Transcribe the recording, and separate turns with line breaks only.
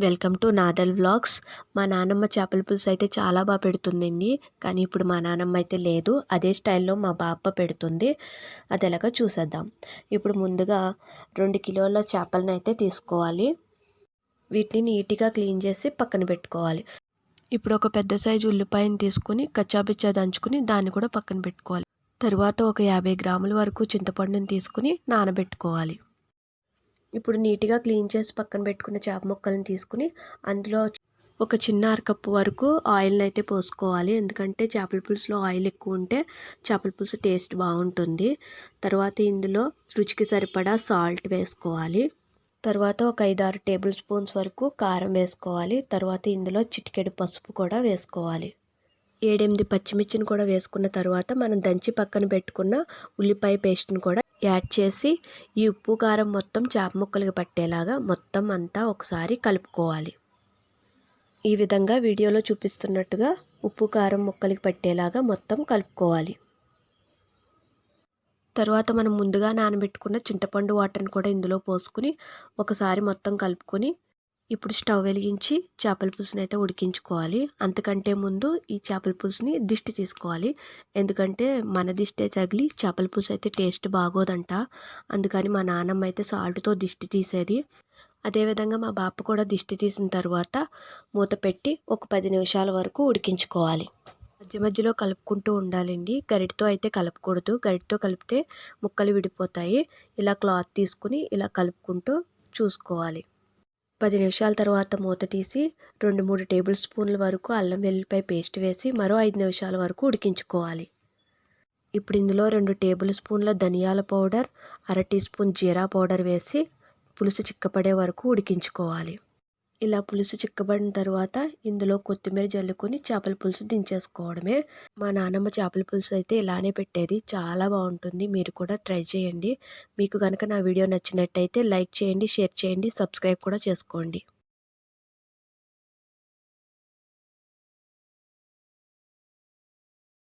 Welcome to Nadal vlogs. మా నానమ్మ చేపల పులుసు అయితే చాలా బాగా పెడుతుందండి. కానీ ఇప్పుడు మా నానమ్మ అయితే లేదు. అదే స్టైల్లో మా బాప్ప పెడుతుంది. అది ఎలాగో చూసేద్దాం. ఇప్పుడు ముందుగా రెండు కిలోల చేపలను అయితే తీసుకోవాలి. వీటిని నీట్గా క్లీన్ చేసి పక్కన పెట్టుకోవాలి. ఇప్పుడు ఒక పెద్ద సైజు ఉల్లిపాయను తీసుకుని కచ్చాపిచ్చా దంచుకుని దాన్ని కూడా పక్కన పెట్టుకోవాలి. తరువాత ఒక యాభై గ్రాముల వరకు చింతపండుని తీసుకుని నానబెట్టుకోవాలి. ఇప్పుడు నీట్గా క్లీన్ చేసి పక్కన పెట్టుకున్న చేప ముక్కలను తీసుకుని అందులో ఒక చిన్న అరకప్పు వరకు ఆయిల్ని అయితే పోసుకోవాలి. ఎందుకంటే చేపల పులుసులో ఆయిల్ ఎక్కువ ఉంటే చేపల పులుసు టేస్ట్ బాగుంటుంది. తర్వాత ఇందులో రుచికి సరిపడా సాల్ట్ వేసుకోవాలి. తర్వాత ఒక ఐదు ఆరు టేబుల్ స్పూన్స్ వరకు కారం వేసుకోవాలి. తర్వాత ఇందులో చిటికెడు పసుపు కూడా వేసుకోవాలి. ఏడెనిమిది పచ్చిమిర్చిని కూడా వేసుకున్న తర్వాత మనం దంచి పక్కన పెట్టుకున్న ఉల్లిపాయ పేస్ట్ని కూడా యాడ్ చేసి ఈ ఉప్పు కారం మొత్తం చేప ముక్కలకి పట్టేలాగా మొత్తం అంతా ఒకసారి కలుపుకోవాలి. ఈ విధంగా వీడియోలో చూపిస్తున్నట్టుగా ఉప్పు కారం ముక్కలకి పట్టేలాగా మొత్తం కలుపుకోవాలి. తర్వాత మనం ముందుగా నానబెట్టుకున్న చింతపండు వాటర్ని కూడా ఇందులో పోసుకుని ఒకసారి మొత్తం కలుపుకొని ఇప్పుడు స్టవ్ వెలిగించి చేపల పులుసుని అయితే ఉడికించుకోవాలి. అంతకంటే ముందు ఈ చేపల పులుసుని దిష్టి తీసుకోవాలి. ఎందుకంటే మన దిష్టే తగిలి చేపల పులుసు అయితే టేస్ట్ బాగోదంట. అందుకని మా నాన్నమ్మ అయితే సాల్ట్తో దిష్టి తీసేది. అదేవిధంగా మా బాప కూడా దిష్టి తీసిన తర్వాత మూత పెట్టి ఒక పది నిమిషాల వరకు ఉడికించుకోవాలి. మధ్య మధ్యలో కలుపుకుంటూ ఉండాలండి. గరిటతో అయితే కలపకూడదు. గరిటతో కలిపితే ముక్కలు విడిపోతాయి. ఇలా క్లాత్ తీసుకుని ఇలా కలుపుకుంటూ చూసుకోవాలి. పది నిమిషాల తర్వాత మూత తీసి రెండు మూడు టేబుల్ స్పూన్ల వరకు అల్లం వెల్లిపాయ పేస్ట్ వేసి మరో ఐదు నిమిషాల వరకు ఉడికించుకోవాలి. ఇప్పుడు ఇందులో రెండు టేబుల్ స్పూన్ల ధనియాల పౌడర్ అర టీ స్పూన్ జీరా పౌడర్ వేసి పులుసు చిక్కపడే వరకు ఉడికించుకోవాలి. ఇలా పులుసు చిక్కబడిన తర్వాత ఇందులో కొత్తిమీర జల్లుకొని చేపల పులుసు దించేసుకోవడమే. మా నాన్నమ్మ చేపల పులుసు అయితే ఇలానే పెట్టేది. చాలా బాగుంటుంది. మీరు కూడా ట్రై చేయండి. మీకు కనుక నా వీడియో నచ్చినట్టయితే లైక్ చేయండి షేర్ చేయండి సబ్స్క్రైబ్ కూడా చేసుకోండి.